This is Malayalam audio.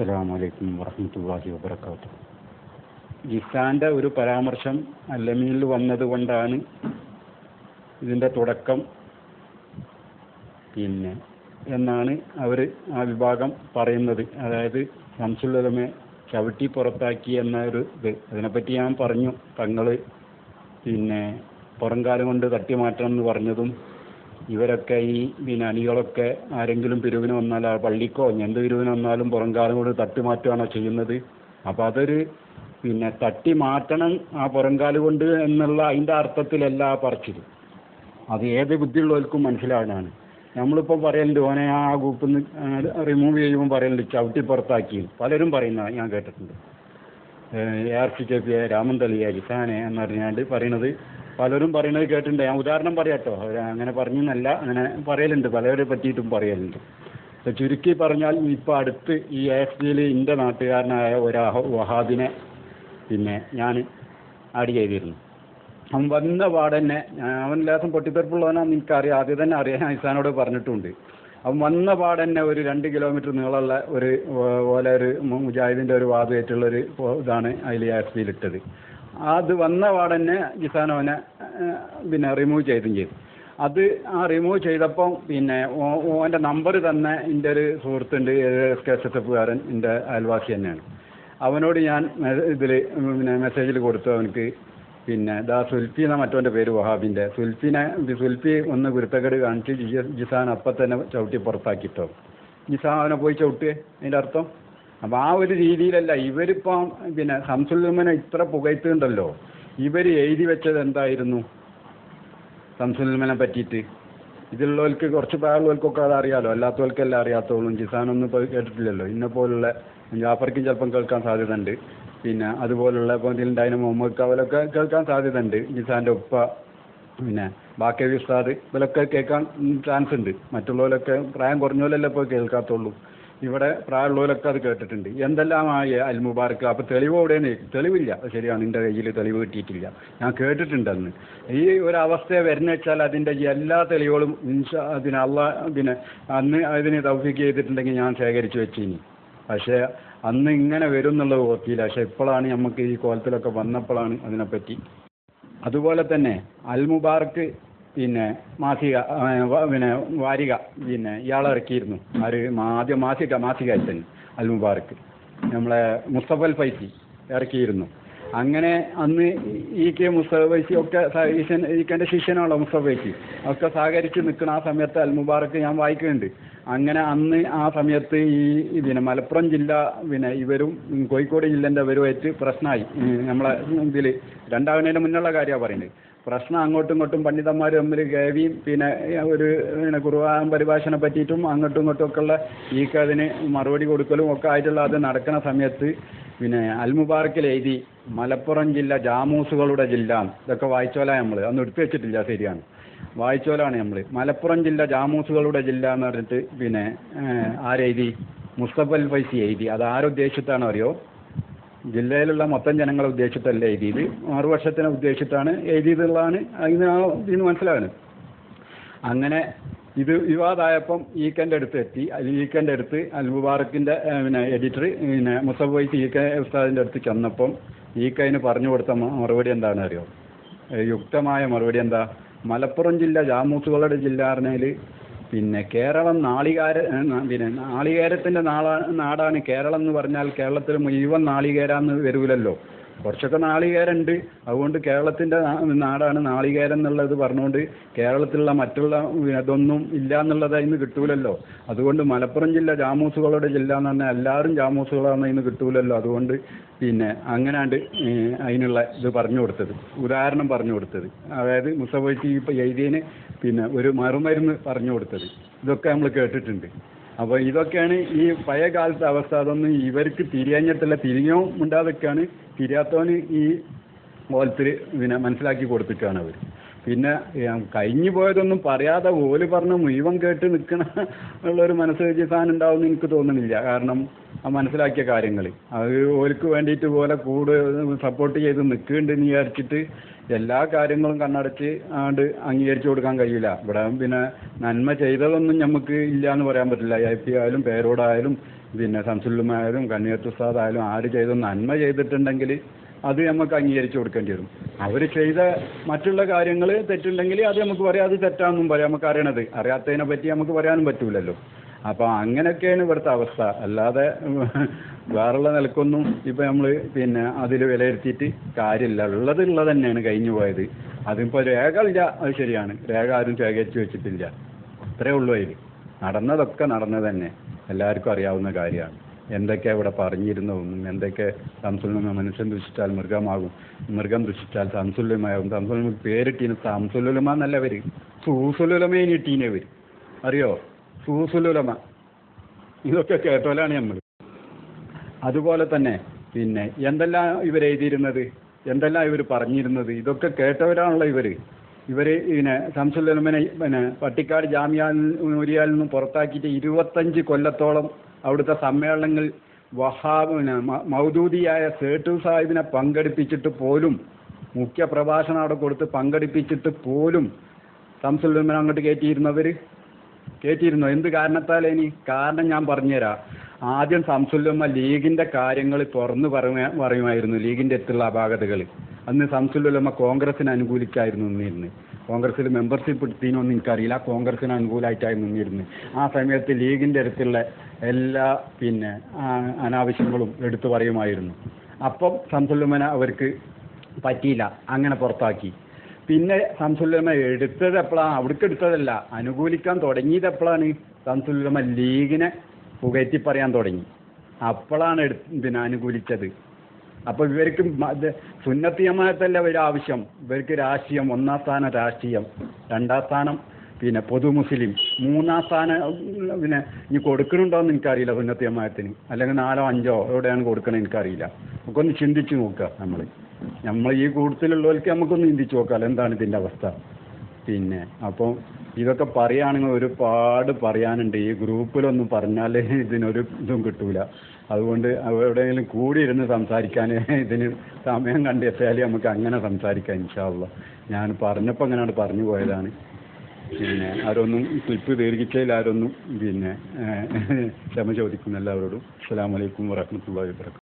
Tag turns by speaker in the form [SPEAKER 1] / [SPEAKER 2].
[SPEAKER 1] അസ്സലാമു അലൈക്കും വറഹ്മത്തുള്ളാഹി വബറകാതുഹു. ജിസാന്റെ ഒരു പരാമർശം അല്ലമീനിൽ വന്നതുകൊണ്ടാണ് ഇതിന്റെ തുടക്കം. പിന്നെ എന്നാണ് അവർ ആ വിഭാഗം പറയുന്നത്. അതായത് ശംസുല്ലമെ ചവിട്ടി പുറത്താക്കി എന്ന ഒരു ഇത്. അതിനെപ്പറ്റി ഞാൻ പറഞ്ഞു. തങ്ങൾ പിന്നെ പുറംകാലം കൊണ്ട് തട്ടി മാറ്റണം എന്ന് പറഞ്ഞതും ഇവരൊക്കെ ഈ പിന്നെ അണികളൊക്കെ ആരെങ്കിലും പിരിവിന് വന്നാൽ ആ പള്ളിക്കോ എന്ത് പിരിവിന് വന്നാലും പുറംകാലം കൊണ്ട് തട്ടി ചെയ്യുന്നത്? അപ്പോൾ അതൊരു പിന്നെ തട്ടി മാറ്റണം ആ പുറംകാൽ കൊണ്ട് എന്നുള്ള അതിന്റെ അർത്ഥത്തിലല്ല ആ അത് ഏത് ബുദ്ധിയുള്ളവർക്കും മനസ്സിലാകാനാണ്. നമ്മളിപ്പോൾ പറയലുണ്ട് ഓനെ ആ ഗ്രൂപ്പിൽ നിന്ന് റിമൂവ് ചെയ്യുമ്പോൾ പറയലുണ്ട് ചവിട്ടി പുറത്താക്കി പലരും പറയുന്ന ഞാൻ കേട്ടിട്ടുണ്ട്. A R C K P Raman Thalika ലിസാനെ എന്ന് പറഞ്ഞാണ്ട് പറയണത് പലരും പറയുന്നത് കേട്ടിട്ടുണ്ട്. ഞാൻ ഉദാഹരണം പറയാട്ടോ അങ്ങനെ പറഞ്ഞെന്നല്ല അങ്ങനെ പറയലുണ്ട്. പലരെ പറ്റിയിട്ടും പറയലുണ്ട്. ഇപ്പൊ ചുരുക്കി പറഞ്ഞാൽ ഇപ്പോൾ അടുത്ത് ഈ എസ് ഡിയിൽ എന്റെ നാട്ടുകാരനായ ഒരു വഹാബിനെ പിന്നെ ഞാൻ ആഡ് ചെയ്തിരുന്നു. അവൻ വന്ന പാടന്നെ അവൻ ലേസം പൊട്ടിത്തെറുപ്പുള്ളവനാണെന്ന് എനിക്കറിയാം. ആദ്യം തന്നെ അറിയാൻ ഐസാനോട് പറഞ്ഞിട്ടുണ്ട്. അവൻ വന്ന പാടന്നെ ഒരു രണ്ട് കിലോമീറ്റർ നീളമുള്ള ഒരു പോലെ ഒരു മുജാഹിദിന്റെ ഒരു വാതുമായിട്ടുള്ള ഒരു ഇതാണ് അതിൽ എസ് പിയിൽ ഇട്ടത് അത് വന്ന പാടന്നെ ജിസാൻ അവനെ പിന്നെ റിമൂവ് ചെയ്തും ചെയ്തു. അത് ആ റിമൂവ് ചെയ്തപ്പം പിന്നെ ഓന്റെ നമ്പർ തന്നെ എന്റെ ഒരു സുഹൃത്തുണ്ട് എസ് കെ എസ് എസ് എഫുകാരൻ എന്റെ അയൽവാസി തന്നെയാണ്. അവനോട് ഞാൻ ഇതിൽ പിന്നെ മെസ്സേജിൽ കൊടുത്തു. അവനക്ക് പിന്നെ ദാ സുൽഫി എന്ന മറ്റവന്റെ പേര് വഹാബിന്റെ സുൽഫിനെ സുൽഫി ഒന്ന് കുരുത്തക്കേട് കാണിച്ച് ജിസാൻ അപ്പം തന്നെ ചവിട്ടി പുറത്താക്കിട്ടോ. ജിസാൻ അവനെ പോയി ചവിട്ടുക അതിന്റെ അർത്ഥം? അപ്പം ആ ഒരു രീതിയിലല്ല ഇവരിപ്പം പിന്നെ സംസുൽമനെ ഇത്ര പുകഴ്ത്തുണ്ടല്ലോ ഇവർ എഴുതി വെച്ചത് എന്തായിരുന്നു? സംസുൽമനെ പറ്റിയിട്ട്. ഇതിലുള്ളവർക്ക് കുറച്ച് പ്രായമുള്ളവർക്കൊക്കെ അത് അറിയാലോ. അല്ലാത്തവർക്കെല്ലാം അറിയാത്തോളും. ജിസാനൊന്നും ഇപ്പോൾ കേട്ടിട്ടില്ലല്ലോ. ഇന്നെ പോലുള്ള ജാഫർക്കും ചിലപ്പം കേൾക്കാൻ സാധ്യത ഉണ്ട് പിന്നെ അതുപോലുള്ള ഇപ്പോൾ ഇതിലുണ്ടായ മുഹമ്മദ് കവലൊക്കെ കേൾക്കാൻ സാധ്യത ഉണ്ട് ജിസാന്റെ ഉപ്പ പിന്നെ ബാക്കി ഉസ്താദ് ഇവരൊക്കെ കേൾക്കാൻ ചാൻസ് ഉണ്ട് മറ്റുള്ളവരൊക്കെ പ്രായം കുറഞ്ഞ കുറഞ്ഞവരല്ലേ ഇപ്പോൾ കേൾക്കാത്തുള്ളൂ. ഇവിടെ പ്രായമുള്ളവരൊക്കെ അത് കേട്ടിട്ടുണ്ട്. എന്തെല്ലാമായി അൽ മുബാറക്ക്? അപ്പോൾ തെളിവ് എവിടെയാണ് തെളിവില്ല. ശരിയാണ്. എന്റെ കയ്യിൽ തെളിവ് കിട്ടിയിട്ടില്ല. ഞാൻ കേട്ടിട്ടുണ്ട് അന്ന് ഈ ഒരു അവസ്ഥ വരുന്ന വെച്ചാൽ അതിന്റെ എല്ലാ തെളിവുകളും അതിന് അള്ള പിന്നെ അന്ന് അതിന് തൗഫിക്ക് ചെയ്തിട്ടുണ്ടെങ്കിൽ ഞാൻ ശേഖരിച്ച് വെച്ചിനി. പക്ഷേ അന്ന് ഇങ്ങനെ വരും എന്നുള്ളത് ഓർത്തിയില്ല പക്ഷേ ഇപ്പോഴാണ് നമുക്ക് ഈ കോലത്തിലൊക്കെ വന്നപ്പോഴാണ് അതിനെപ്പറ്റി. അതുപോലെ തന്നെ അൽ മുബാർക്ക് പിന്നെ മാസിക പിന്നെ വാരിക പിന്നെ ഇയാളെ ഇറക്കിയിരുന്നു. ആര് ആദ്യം മാസിക മാസിക അച്ഛൻ അൽ മുബാറക്ക് നമ്മളെ മുസ്തഫൽ ഫൈസി ഇറക്കിയിരുന്നു. അങ്ങനെ അന്ന് ഇ കെ മുസ്തഫ ഒക്കെ ഈ കെന്റെ ശിഷ്യനാണല്ലോ മുസ്തഫ ഒക്കെ സഹകരിച്ച് നിൽക്കുന്ന ആ സമയത്ത് അൽ മുബാർക്ക് ഞാൻ വായിക്കുന്നുണ്ട്. അങ്ങനെ അന്ന് ആ സമയത്ത് ഈ പിന്നെ മലപ്പുറം ജില്ല പിന്നെ ഇവരും കോഴിക്കോട് ജില്ലേന്റെ ഇവരുമായിട്ട് പ്രശ്നമായി നമ്മളെ ഇതിൽ രണ്ടാവുന്നതിന് മുന്നുള്ള കാര്യമാണ് പറയുന്നത്. പ്രശ്നം അങ്ങോട്ടും ഇങ്ങോട്ടും പണ്ഡിതന്മാർ തമ്മിൽ ഗവിയും പിന്നെ ഒരു പിന്നെ കുർബാൻ പരിഭാഷനെ പറ്റിയിട്ടും അങ്ങോട്ടും ഇങ്ങോട്ടും ഒക്കെയുള്ള ഈ അതിന് മറുപടി കൊടുക്കലും ഒക്കെ ആയിട്ടുള്ള അത് നടക്കുന്ന സമയത്ത് പിന്നെ അൽ മുബാറക്കിൽ എഴുതി മലപ്പുറം ജില്ല ജാമൂസുകളുടെ ജില്ല ഇതൊക്കെ വായിച്ചോല നമ്മൾ അന്ന് എടുത്തു വെച്ചിട്ടില്ല ശരിയാണ്. വായിച്ചോലാണ് നമ്മൾ മലപ്പുറം ജില്ല ജാമൂസുകളുടെ ജില്ല എന്ന് പറഞ്ഞിട്ട് പിന്നെ ആരെഴുതി? മുസ്തഫൽ ഫൈസി എഴുതി. അത് ആരുദ്ദേശിച്ചിട്ടാണോ അറിയോ? ജില്ലയിലുള്ള മൊത്തം ജനങ്ങളെ ഉദ്ദേശിച്ചിട്ടല്ല എഴുതിയത്. ആറു വർഷത്തിനെ ഉദ്ദേശിച്ചിട്ടാണ് എഴുതിയതുള്ളതാണ് അതിന് ആ ഇതിന് മനസ്സിലാകുന്നത്. അങ്ങനെ ഇത് വിവാദമായപ്പം ഈക്കന്റെ അടുത്ത് എത്തി. ഈക്കന്റെ അടുത്ത് അൽ മുബാറക്കിന്റെ പിന്നെ എഡിറ്റർ പിന്നെ മുസഫ് വൈസ് ഈക്ക ഉസ്താദിന്റെ അടുത്ത് ചെന്നപ്പം ഈക്കതിന് പറഞ്ഞു കൊടുത്ത മറുപടി എന്താണെന്ന് അറിയോ? യുക്തമായ മറുപടി എന്താ? മലപ്പുറം ജില്ല ജാമൂസുകളുടെ ജില്ല പറഞ്ഞാൽ പിന്നെ കേരളം നാളികാര പിന്നെ നാളികേരത്തിന്റെ നാളാ നാടാണ് കേരളം എന്ന് പറഞ്ഞാൽ കേരളത്തിൽ മുഴുവൻ നാളികേരാന്ന് വരൂലല്ലോ. കുറച്ചൊക്കെ നാളികേരുണ്ട്. അതുകൊണ്ട് കേരളത്തിന്റെ നാടാണ് നാളികേരം എന്നുള്ളത് പറഞ്ഞുകൊണ്ട് കേരളത്തിലുള്ള മറ്റുള്ള ഇതൊന്നും ഇല്ല എന്നുള്ളത് അതിന് കിട്ടൂലല്ലോ. അതുകൊണ്ട് മലപ്പുറം ജില്ല ജാമൂസുകളുടെ ജില്ല എന്ന് പറഞ്ഞാൽ എല്ലാവരും ജാമൂസുകളാണ് അതിന് കിട്ടൂലല്ലോ. അതുകൊണ്ട് പിന്നെ അങ്ങനാണ്ട് അതിനുള്ള ഇത് പറഞ്ഞു കൊടുത്തത്. ഉദാഹരണം പറഞ്ഞു കൊടുത്തത്. അതായത് മുസഫി ഇപ്പൊ എഴുതിയതിന് പിന്നെ ഒരു മറുമരുന്ന് പറഞ്ഞു കൊടുത്തത്. ഇതൊക്കെ നമ്മൾ കേട്ടിട്ടുണ്ട്. അപ്പോൾ ഇതൊക്കെയാണ് ഈ പഴയ കാലത്തെ അവസ്ഥ. അതൊന്നും ഇവർക്ക് തിരിയഞ്ഞിട്ടുള്ള തിരിഞ്ഞോ ഉണ്ടാതൊക്കെയാണ് തിരിയാത്തവന് ഈ കോലത്തിൽ പിന്നെ മനസ്സിലാക്കി കൊടുത്തിട്ടാണ് അവർ പിന്നെ കഴിഞ്ഞു പോയതൊന്നും പറയാതെ ഓൽ പറഞ്ഞ മുഴുവൻ കേട്ട് നിൽക്കണ ഉള്ളൊരു മനസ്സ് സാധനം ഉണ്ടാവുമെന്ന് എനിക്ക് തോന്നണില്ല. കാരണം ആ മനസ്സിലാക്കിയ കാര്യങ്ങൾ അത് ഓലിക്ക് വേണ്ടിയിട്ട് പോലെ കൂടെ സപ്പോർട്ട് ചെയ്ത് നിൽക്കുന്നുണ്ട് എന്ന് വിചാരിച്ചിട്ട് എല്ലാ കാര്യങ്ങളും കണ്ണടച്ച് ആണ്ട് അംഗീകരിച്ചു കൊടുക്കാൻ കഴിയില്ല ഇവിടെ പിന്നെ നന്മ ചെയ്തതൊന്നും നമുക്ക് ഇല്ല എന്ന് പറയാൻ പറ്റില്ല. ഐ പി ആയാലും പേരോടായാലും പിന്നെ സംസുല്ലുമായാലും കണ്ണിയത്തുസാദായാലും ആര് ചെയ്ത നന്മ ചെയ്തിട്ടുണ്ടെങ്കിൽ അത് നമുക്ക് അംഗീകരിച്ചു കൊടുക്കേണ്ടി വരും. അവർ ചെയ്ത മറ്റുള്ള കാര്യങ്ങൾ തെറ്റുണ്ടെങ്കിൽ അത് നമുക്ക് പറയാം അത് തെറ്റാണെന്നും പറയാം നമുക്ക് അറിയണത്. അറിയാത്തതിനെ പറ്റി നമുക്ക് പറയാനും പറ്റൂലല്ലോ. അപ്പോൾ അങ്ങനെയൊക്കെയാണ് ഇവിടുത്തെ അവസ്ഥ. അല്ലാതെ വേറുള്ള നിലക്കൊന്നും ഇപ്പം നമ്മൾ പിന്നെ അതിൽ വിലയിരുത്തിയിട്ട് കാര്യമില്ല. ഉള്ളത് ഉള്ളത് തന്നെയാണ് കഴിഞ്ഞു പോയത്. അതിപ്പോൾ രേഖ ഇല്ല. അത് ശരിയാണ്. രേഖ ആരും ശേഖരിച്ച് വെച്ചിട്ടില്ല. അത്രേ ഉള്ളൂ അതിൽ നടന്നതൊക്കെ നടന്നത് തന്നെ. എല്ലാവർക്കും അറിയാവുന്ന കാര്യമാണ്. എന്തൊക്കെ ഇവിടെ പറഞ്ഞിരുന്നതെന്നും എന്തൊക്കെ സംസുല്ലുമ മനുഷ്യൻ ദുഷിച്ചാൽ മൃഗമാകും മൃഗം ദുഷിച്ചാൽ സംസുലമാകും സംസുല്ലുമ പേരിട്ടീന് സംസുല്ലുലമ സൂസുലുലമ സൂസുലുലമേനി അവർ അറിയോ? സൂസുലുലമ. ഇതൊക്കെ കേട്ടോലാണ് നമ്മൾ. അതുപോലെ തന്നെ പിന്നെ എന്തെല്ലാം ഇവർ എഴുതിയിരുന്നത് എന്തെല്ലാം ഇവർ പറഞ്ഞിരുന്നത് ഇതൊക്കെ കേട്ടവരാണല്ലോ ഇവർ. ഇവർ പിന്നെ സംസുലമനെ പിന്നെ പട്ടിക്കാട് ജാമ്യ നൂരിയാൽ നിന്നും പുറത്താക്കിയിട്ട് ഇരുപത്തഞ്ച് കൊല്ലത്തോളം അവിടുത്തെ സമ്മേളനങ്ങളിൽ വഹാബ് പിന്നെ മൗദൂദിയായ സേട്ടു സാഹിബിനെ പങ്കെടുപ്പിച്ചിട്ട് പോലും മുഖ്യ പ്രഭാഷണം അവിടെ കൊടുത്ത് പങ്കെടുപ്പിച്ചിട്ട് പോലും സംസുല്ലമൻ അങ്ങോട്ട് കയറ്റിയിരുന്നവർ കയറ്റിയിരുന്നു? എന്ത് കാരണത്താൽ ഇനി? കാരണം ഞാൻ പറഞ്ഞുതരാം. ആദ്യം സംസുല്ലമ്മ ലീഗിന്റെ കാര്യങ്ങൾ തുറന്നു പറയുമായിരുന്നു ലീഗിന്റെ അടുത്തുള്ള അപാകതകൾ അന്ന് സംസുല്ലമ്മ കോൺഗ്രസിന് അനുകൂലിച്ചായിരുന്നു നിന്നിരുന്നത്. കോൺഗ്രസിൽ മെമ്പർഷിപ്പ് എടുത്തതിനൊന്നും എനിക്കറിയില്ല. കോൺഗ്രസിന് അനുകൂലമായിട്ടായി നിന്നിരുന്നു. ആ സമയത്ത് ലീഗിന്റെ അടുത്തുള്ള എല്ലാ പിന്നെ അനാവശ്യങ്ങളും എടുത്തു പറയുമായിരുന്നു. അപ്പം സംസുല്ലമ്മനെ അവർക്ക് പറ്റിയില്ല. അങ്ങനെ പുറത്താക്കി. പിന്നെ സംസുല്ലമ എടുത്തത് എപ്പോഴാണ് അവിടേക്ക് എടുത്തതല്ല. അനുകൂലിക്കാൻ തുടങ്ങിയത് എപ്പോഴാണ് സംസുല്ലമ ലീഗിനെ പുകഴ്ത്തി പറയാൻ തുടങ്ങി. അപ്പോഴാണ് എടു പിന്നെ അനുകൂലിച്ചത്. അപ്പോൾ ഇവർക്ക് സുന്നത്തി ജമാഅത്തല്ല ആവശ്യം. ഇവർക്ക് രാഷ്ട്രീയം ഒന്നാം സ്ഥാനം രാഷ്ട്രീയം രണ്ടാം സ്ഥാനം പിന്നെ പൊതു മുസ്ലിം. മൂന്നാം സ്ഥാനം പിന്നെ ഇനി കൊടുക്കണുണ്ടോയെന്ന് എനിക്കറിയില്ല സുന്നത്തി ജമാഅത്തിന് അല്ലെങ്കിൽ നാലോ അഞ്ചോ എവിടെയാണ് കൊടുക്കണത് എനിക്കറിയില്ല. നമുക്കൊന്ന് ചിന്തിച്ച് നോക്കുക നമ്മൾ നമ്മൾ ഈ കൂട്ടത്തിലുള്ളവർക്ക് നമുക്കൊന്ന് ചിന്തിച്ച് നോക്കാം എന്താണ് ഇതിന്റെ അവസ്ഥ. പിന്നെ അപ്പോൾ ഇതൊക്കെ പറയുകയാണെങ്കിൽ ഒരുപാട് പറയാനുണ്ട്. ഈ ഗ്രൂപ്പിലൊന്നും പറഞ്ഞാൽ ഇതിനൊരു ഇതും കിട്ടൂല. അതുകൊണ്ട് എവിടെയെങ്കിലും കൂടി ഇരുന്ന് സംസാരിക്കാൻ ഇതിന് സമയം കണ്ടെത്തിയാൽ നമുക്ക് അങ്ങനെ സംസാരിക്കാം ഇൻഷാല്ല ഞാൻ പറഞ്ഞപ്പോൾ അങ്ങനെയാണ് പറഞ്ഞു പോയതാണ്. പിന്നെ ആരൊന്നും ക്ലിപ്പ് ദീർഘിച്ചതിൽ ആരൊന്നും പിന്നെ ക്ഷമ ചോദിക്കുന്നു എല്ലാവരോടും അസ്സാം വലൈക്കും വാഹമത്തല്ലാ വാബർക്കാത്തു